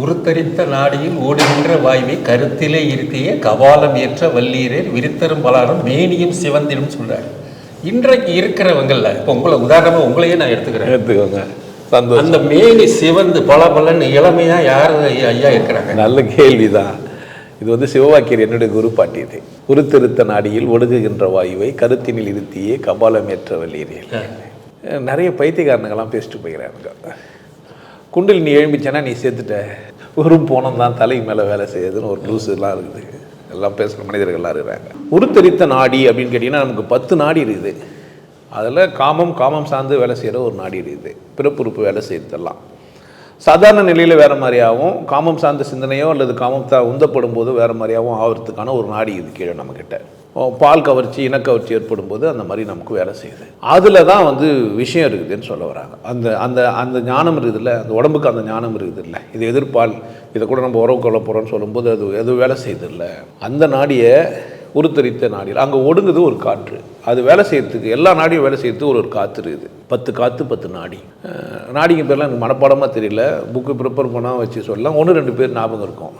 உருத்தரித்த நாடியில் ஓடுகின்ற வாயுவை கருத்திலே இருத்திய கபாலம் ஏற்ற வல்லீரர் விரித்தரும் பலாரும் மேனியும் சிவந்திடும் சொல்றாரு. இன்றைக்கு இருக்கிறவங்கல்ல இப்போ உங்களை உதாரணமா உங்களையே நான் எடுத்துக்கிறேன். எடுத்துக்கோங்க. சந்தோஷம். அந்த மேனி சிவந்து பல பலன்னு இளமையா யார் ஐயா இருக்கிறாங்க? நல்ல கேள்விதான். இது வந்து சிவவாக்கியர் என்னுடைய குரு பாட்டியது. உருத்திருத்த நாடியில் ஒடுங்குகின்ற வாயுவை கருத்தினில் இருத்தியே கபாலமேற்ற வல்லீரியல் நிறைய பைத்தியக்காரனுங்கெல்லாம் பேசிட்டு போகிறாங்க குண்டில் நீ எழும்பிச்சேன்னா நீ சேர்த்துட்ட. வெறும் போனம் தான் தலைக்கு மேலே வேலை செய்யுதுன்னு ஒரு லூஸ் எல்லாம் இருக்குது. எல்லாம் பேசுகிற மனிதர்கள்லாம் இருக்கிறாங்க. உருத்தரித்த நாடி அப்படின்னு கேட்டிங்கன்னா நமக்கு பத்து நாடி இருக்குது. அதில் காமம் காமம் சார்ந்து வேலை செய்கிற ஒரு நாடி இருக்குது. பிறப்புறுப்பு வேலை செய்யறதெல்லாம் சாதாரண நிலையில் வேறு மாதிரியாகவும் காமம் சார்ந்த சிந்தனையோ அல்லது காமம் உந்தப்படும் போது வேறு மாதிரியாகவும் ஆகிறதுக்கான ஒரு நாடி இது கீழே நம்மக்கிட்ட பால் கவர்ச்சி இனக்கவர்ச்சி ஏற்படும் போது அந்த மாதிரி நமக்கு வேலை செய்யுது. அதில் தான் வந்து விஷயம் இருக்குதுன்னு சொல்ல வராங்க. அந்த அந்த அந்த ஞானம் இருக்குதுல்ல அந்த உடம்புக்கு அந்த ஞானம் இருக்குதுல்ல. இது எதிர்ப்பால் இதை கூட நம்ம உறவு கொள்ள போகிறோம்னு சொல்லும்போது அது எதுவும் வேலை செய்யுதில்ல. அந்த நாடியை உருத்தரித்த நாடியில் அங்கே ஒடுங்குது ஒரு காற்று. அது வேலை செய்யறதுக்கு எல்லா நாடியும் வேலை செய்யறதுக்கு ஒரு ஒரு காற்று இருக்குது. பத்து காற்று பத்து நாடி. நாடிக்கு நாடிங்க பேர்லாம் எனக்கு மனப்பாடமாக தெரியல. புக்கு ப்ரிப்பேர் பண்ணால் வச்சு சொல்லலாம். ஒன்று ரெண்டு பேர் ஞாபகம் இருக்கும்.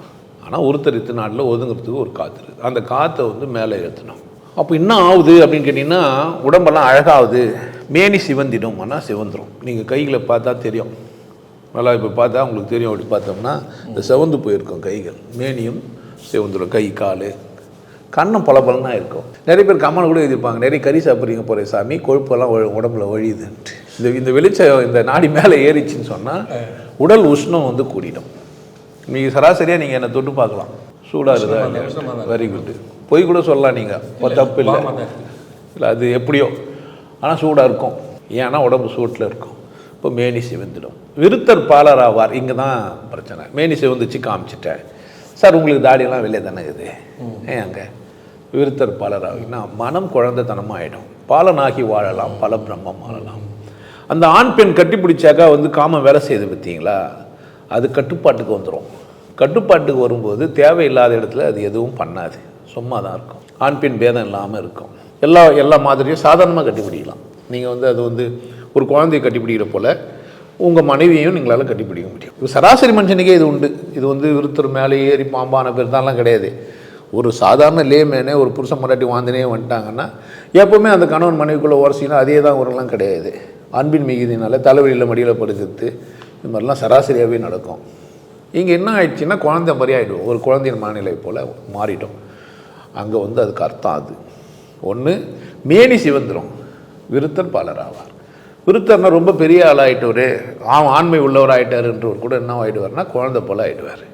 ஆனால் உருத்தரித்த நாடில் ஒதுங்கிறதுக்கு ஒரு காற்று இருக்குது அந்த காற்றை வந்து மேலே ஏற்றணும் அப்போ என்ன ஆகுது அப்படின்னு கேட்டிங்கன்னா உடம்பெல்லாம் அழகாகுது மேனி சிவந்திடும் ஆனால் சிவந்துடும் நீங்கள் கைகளை பார்த்தா தெரியும். நல்லா இப்போ பார்த்தா உங்களுக்கு தெரியும். அப்படி பார்த்தோம்னா இந்த சிவந்து போயிருக்கும் கைகள். மேனியும் சிவந்துடும் கை கால். கண்ணம் பளபளன்னா இருக்கும். நிறைய பேர் கம்மன் கூட எழுதியிருப்பாங்க. நிறைய கறி சாப்பிட்றீங்க போகிற சாமி. கொழுப்பெல்லாம் உடம்புல வழியுதுன்ட்டு இந்த இந்த வெளிச்சம் இந்த நாடி மேலே ஏறிச்சுன்னு சொன்னால் உடல் உஷ்ணம் வந்து கூடிடும். நீங்கள் சராசரியாக நீங்கள் என்னை தொட்டு பார்க்கலாம். சூடாக இருக்குதா வெரி குட் பொய் கூட சொல்லலாம் நீங்கள் தப்பு இல்லை. இல்லை அது எப்படியோ. ஆனால் சூடாக இருக்கும். ஏன்னா உடம்பு சூட்டில் இருக்கும். இப்போ மேனி சிவந்துடும். விருத்தர் பாலர் ஆவார் இங்கே தான் பிரச்சனை. மேனி சிவந்துச்சு காமிச்சிட்டேன். சார் உங்களுக்கு தாடியெல்லாம் வெளியே தானே இருக்குது? ஏன் அங்கே? விருத்தர் பாலர் ஆகினா மனம் குழந்தைத்தனமாக ஆகிடும் பாலனாகி வாழலாம். பல பிரம்மம் ஆளலாம் அந்த ஆண் பெண் கட்டி பிடிச்சாக்கா வந்து காமம் வேலை செய்யுது பார்த்தீங்களா அது கட்டுப்பாட்டுக்கு வந்துடும் கட்டுப்பாட்டுக்கு வரும்போது தேவையில்லாத இடத்துல அது எதுவும் பண்ணாது. சும்மா தான் இருக்கும். ஆண் பெண் பேதம் இல்லாமல் இருக்கும். எல்லா எல்லா மாதிரியும் சாதாரணமாக கட்டிப்பிடிக்கலாம் நீங்கள் வந்து அது வந்து ஒரு குழந்தைய கட்டிப்பிடிக்கிற போல் உங்கள் மனைவியையும் நீங்களால் கட்டிப்பிடிக்க முடியும். சராசரி மனுஷனுக்கே இது உண்டு. இது வந்து விருத்தர் மேலே ஏறி பாம்பான பேர் தான்லாம் கிடையாது. ஒரு சாதாரண லேமேனே ஒரு புருஷன் முன்னாடி வாழ்ந்துனே வந்துட்டாங்கன்னா எப்போவுமே அந்த கணவன் மனைவிக்குள்ளே உரசினா அதே தான் உரம்லாம் கிடையாது. அன்பின் மிகுதினால தலைவலியில் மடியில் படுக்கிறது இது மாதிரிலாம் சராசரியாகவே நடக்கும். இங்கே என்ன ஆயிடுச்சுன்னா குழந்தை மாதிரி ஆகிடும் ஒரு குழந்தையின் மனநிலை போல் மாறிட்டோம். அங்கே வந்து அதுக்கு அர்த்தம் அது. ஒன்று மேனி சிவந்திரம். விருத்தர் பலர் ஆவார் விருத்தர்னா ரொம்ப பெரிய ஆளாகிட்டவர் ஆகிட்டவர் ஆ ஆண்மை உள்ளவர் ஆகிட்டாருன்றவர் கூட என்ன ஆகிடுவார்னா குழந்தை போல் ஆகிடுவார்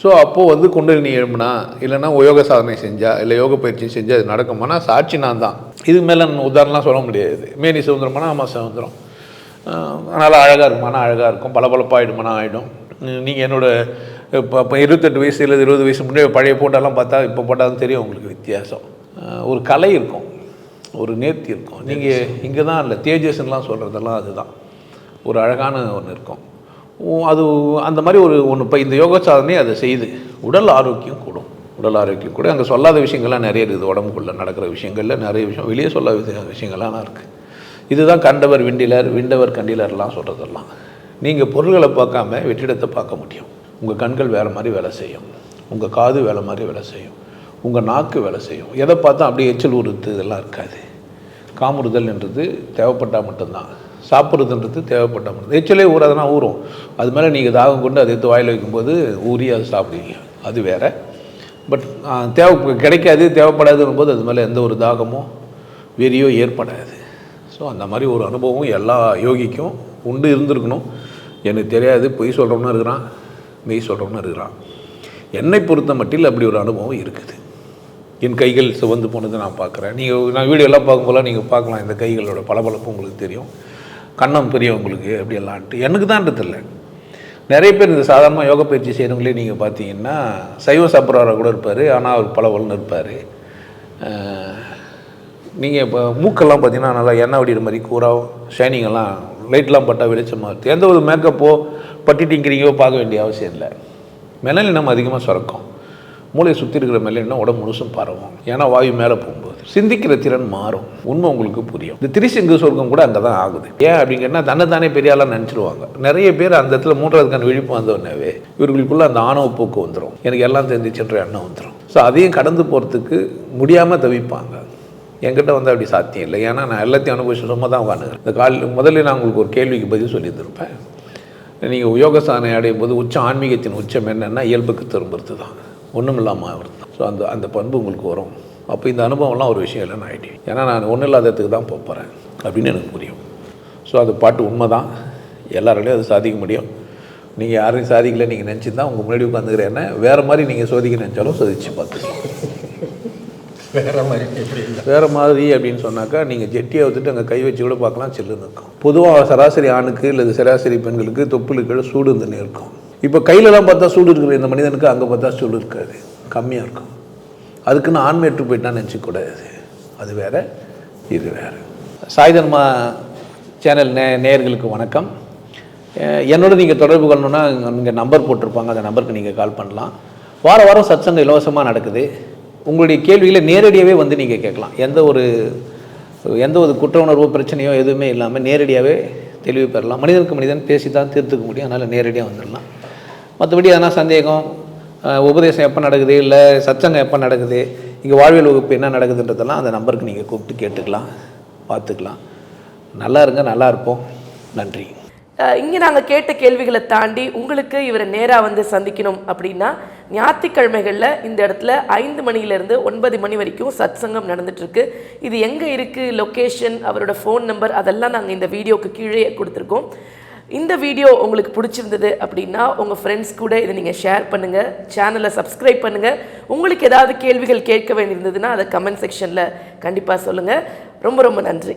ஸோ அப்போது வந்து குண்டலினி எழும்புனா இல்லைன்னா யோக சாதனை செஞ்சால் இல்லை யோக பயிற்சி செஞ்சால் அது நடக்குமானா சாட்சி நான் தான் இதுக்கு மேலே உதாரணம்லாம் சொல்ல முடியாது. மேனி சுதந்திரமானா ஆமாம் சுதந்திரம் அதனால் அழகாக இருக்கும் மன அழகாக இருக்கும் பளபளப்பாகிடுமானா ஆகிடும் நீங்கள் என்னோடய இப்போ இப்போ இருபத்தெட்டு வயசு இல்லை இருபது வயசு முன்னாடி பழைய போட்டோலாம் பார்த்தா இப்போ போட்டாலும் தெரியும் உங்களுக்கு வித்தியாசம். ஒரு கலை இருக்கும் ஒரு நேர்த்தி இருக்கும். நீங்கள் இங்கே தான் இல்லை தேஜஸ்லாம் சொல்கிறதெல்லாம் அதுதான். ஒரு அழகான ஒன்று இருக்கும். அது அந்த மாதிரி ஒரு ஒன்று இப்போ இந்த யோக சாதனையை அதை செய்யுது உடல் ஆரோக்கியம் கூடும். உடல் ஆரோக்கியம் கூட அங்கே சொல்லாத விஷயங்கள்லாம் நிறைய இருக்குது உடம்புக்குள்ளே நடக்கிற விஷயங்கள்ல நிறைய விஷயம் வெளியே சொல்லாத விஷயங்கள்லாம் இருக்குது இதுதான் கண்டவர் விண்டிலர் விண்டவர் கண்டிலர்லாம் சொல்கிறதெல்லாம் நீங்கள் பொருள்களை பார்க்காம வெற்றிடத்தை பார்க்க முடியும். உங்கள் கண்கள் வேறு மாதிரி வேலை செய்யும். உங்கள் காது வேலை மாதிரி வேலை செய்யும். உங்கள் நாக்கு வேலை செய்யும். எதை பார்த்தா அப்படியே எச்சல் உறுத்து இதெல்லாம் இருக்காது. காமுறுதல்ன்றது தேவைப்பட்டால் மட்டும்தான். சாப்பிட்றதுன்றது தேவைப்பட்டால் மட்டும். எச்சலே ஊறாதுன்னா ஊறும். அது மேலே நீங்கள் தாகம் கொண்டு அதை எடுத்து வாயில் வைக்கும்போது ஊறி அதை சாப்பிடுவீங்க. அது வேற. பட் தேவை கிடைக்காது தேவைப்படாதுன்னும் போது அது மேலே எந்த ஒரு தாகமோ வெறியோ ஏற்படாது. ஸோ அந்த மாதிரி ஒரு அனுபவம் எல்லா யோகிக்கும் உண்டு இருந்திருக்கணும். எனக்கு தெரியாது பொய் சொல்கிறவனும் இருக்கிறான் மெய் சொல்கிறவனும் இருக்கிறான். என்னை பொறுத்த மட்டில் அப்படி ஒரு அனுபவம் இருக்குது. என் கைகள் சிவந்து போனதை நான் பார்க்குறேன். நீங்கள் நான் வீடியோலாம் எல்லாம் பார்க்கும்போது நீங்கள் பார்க்கலாம் இந்த கைகளோட பளபளப்பு உங்களுக்கு தெரியும். கண்ணம் பெரியவங்களுக்கு உங்களுக்கு அப்படியெல்லாம்ட்டு எனக்கு தான் தெரியல. நிறைய பேர் இந்த சாதாரணமாக யோக பயிற்சி செய்கிறவங்களே நீங்கள் பார்த்தீங்கன்னா சைவ சாப்பிட்றவராக கூட இருப்பார் ஆனால் அவர் பளபளன்னு இருப்பார். நீங்கள் இப்போ மூக்கெல்லாம் பார்த்தீங்கன்னா நல்லா எண்ணெய் வடிகிற மாதிரி கூறாக ஷைனிங்கெல்லாம் லைட்லாம் பட்டால் வெளிச்சமாக இருக்குது எந்த ஒரு மேக்கப்போ பட்டிட்டிங்கிறீங்கோ பார்க்க வேண்டிய அவசியம் இல்லை. மெலனினம் அதிகமாக சுரக்கும். மூளையை சுற்றி இருக்கிற மெலனினம் உடம்பு முழுசும் பரவும். ஏன்னா வாயு மேலே போகும்போது. சிந்திக்கிற திறன் மாறும். உண்மை உங்களுக்கு புரியும். இந்த திரிசங்கு சொர்க்கம் கூட அங்கே தான் ஆகுது. ஏன் அப்படிங்கன்னா தன்னை தானே பெரிய ஆளாக நினச்சிருவாங்க. நிறைய பேர் அந்த இடத்துல மூன்றாவதுக்கான விழிப்பு வந்தோடனேவே இவர்களுக்குள்ளே அந்த ஆணவ போக்கு வந்துடும் எனக்கு எல்லாம் தெரிஞ்சிச்சுன்ற எண்ணம் வந்துடும் ஸோ அதையும் கடந்து போகிறதுக்கு முடியாமல் தவிப்பாங்க. என்கிட்ட வந்து அப்படி சாத்தியம் இல்லை. ஏன்னா நான் எல்லாத்தையும் அனுபவிச்சு சும்மா தான் உட்காந்துக்கிறேன் இந்த கால் முதல்ல நான் உங்களுக்கு ஒரு கேள்விக்கு பதில் சொல்லியிருந்திருப்பேன். நீங்கள் யோக சாதனை அடையும் போது உச்ச ஆன்மீகத்தின் உச்சம் என்னென்னா இயல்புக்கு திரும்புறது தான் ஒன்றும் இல்லாமல் வருது ஸோ அந்த அந்த பண்பு உங்களுக்கு வரும். அப்போ இந்த அனுபவம்லாம் ஒரு விஷயம் இல்லைன்னு ஆகிட்டேன் ஏன்னா நான் ஒன்றும் இல்லாததுக்கு தான் போகிறேன் அப்படின்னு எனக்கு புரியும். ஸோ அது பாட்டு உண்மை தான் எல்லாராலையும் அது சாதிக்க முடியும். நீங்கள் யாரையும் சாதிக்கல நீங்கள் நினச்சி தான் உங்கள் முன்னாடி உட்காந்துக்கிறேன்னா வேறு மாதிரி நீங்கள் சோதிக்க நினச்சாலும் சோதிச்சு பார்த்துக்கலாம். வேற மாதிரி எப்படி இல்லை வேறு மாதிரி அப்படின்னு சொன்னாக்கா நீங்கள் ஜெட்டியை வந்துட்டு அங்கே கை வச்சு கூட பார்க்கலாம் சில்லுன்னு இருக்கும் பொதுவாக சராசரி ஆணுக்கு இல்லை சராசரி பெண்களுக்கு தொப்புளுக்கு சூடு இருந்துன்னு இருக்கும் இப்போ கையிலலாம் பார்த்தா சூடு இருக்கிற இந்த மனிதனுக்கு அங்கே பார்த்தா சூடு இருக்காது. கம்மியாக இருக்கும். அதுக்குன்னு ஆண்மையற்று போயிட்டான்னு நினச்சிக்கூடாது அது வேற இது வேற. சாய்தன்மா சேனல் நே நேயர்களுக்கு வணக்கம். என்னோட நீங்கள் தொடர்பு கொள்ளணுன்னா இங்கே நம்பர் போட்டிருப்பாங்க. அந்த நம்பருக்கு நீங்கள் கால் பண்ணலாம். வார வாரம் சத்சங்கம் இலவசமாக நடக்குது. உங்களுடைய கேள்விகளை நேரடியாகவே வந்து நீங்கள் கேட்கலாம். எந்த ஒரு எந்த ஒரு குற்ற உணர்வோ பிரச்சனையோ எதுவுமே இல்லாமல் நேரடியாகவே தெளிவு பெறலாம். மனிதனுக்கு மனிதன் பேசி தான் தீர்த்துக்க முடியும். அதனால் நேரடியாக வந்துடலாம். மற்றபடி எதனா சந்தேகம் உபதேசம் எப்போ நடக்குது இல்லை சச்சங்கம் எப்போ நடக்குது இங்கே வாழ்வியல் வகுப்பு என்ன நடக்குதுன்றதெல்லாம் அந்த நம்பருக்கு நீங்கள் கூப்பிட்டு கேட்டுக்கலாம் பார்த்துக்கலாம். நல்லா இருங்க நல்லா இருப்போம். நன்றி. இங்கே நாங்கள் கேட்ட கேள்விகளை தாண்டி உங்களுக்கு இவரை நேராக வந்து சந்திக்கணும் அப்படின்னா ஞாயிற்றுக்கிழமைகளில் இந்த இடத்துல ஐந்து மணியிலேருந்து ஒன்பது மணி வரைக்கும் சத்சங்கம் நடந்துட்டுருக்கு. இது எங்கே இருக்குது லொக்கேஷன் அவரோட ஃபோன் நம்பர் அதெல்லாம் நாங்கள் இந்த வீடியோவுக்கு கீழே கொடுத்துருக்கோம். இந்த வீடியோ உங்களுக்கு பிடிச்சிருந்தது அப்படின்னா உங்கள் ஃப்ரெண்ட்ஸ் கூட இதை நீங்கள் ஷேர் பண்ணுங்கள் சேனலை சப்ஸ்கிரைப் பண்ணுங்கள் உங்களுக்கு ஏதாவது கேள்விகள் கேட்க வேண்டியிருந்ததுன்னா அதை கமெண்ட் செக்ஷனில் கண்டிப்பாக சொல்லுங்கள் ரொம்ப ரொம்ப நன்றி.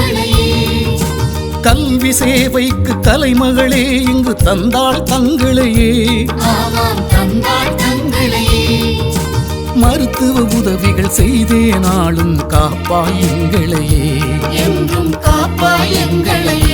கல்வி சேவைக்கு கலைமகளே இங்கு தந்தாள் தங்களையே. ஆமாம் தந்தாள் தங்களையே. மருத்துவ உதவிகள் செய்தே நாளும் காப்பாய் எங்களையே. என்றும் காப்பாய் எங்களையே.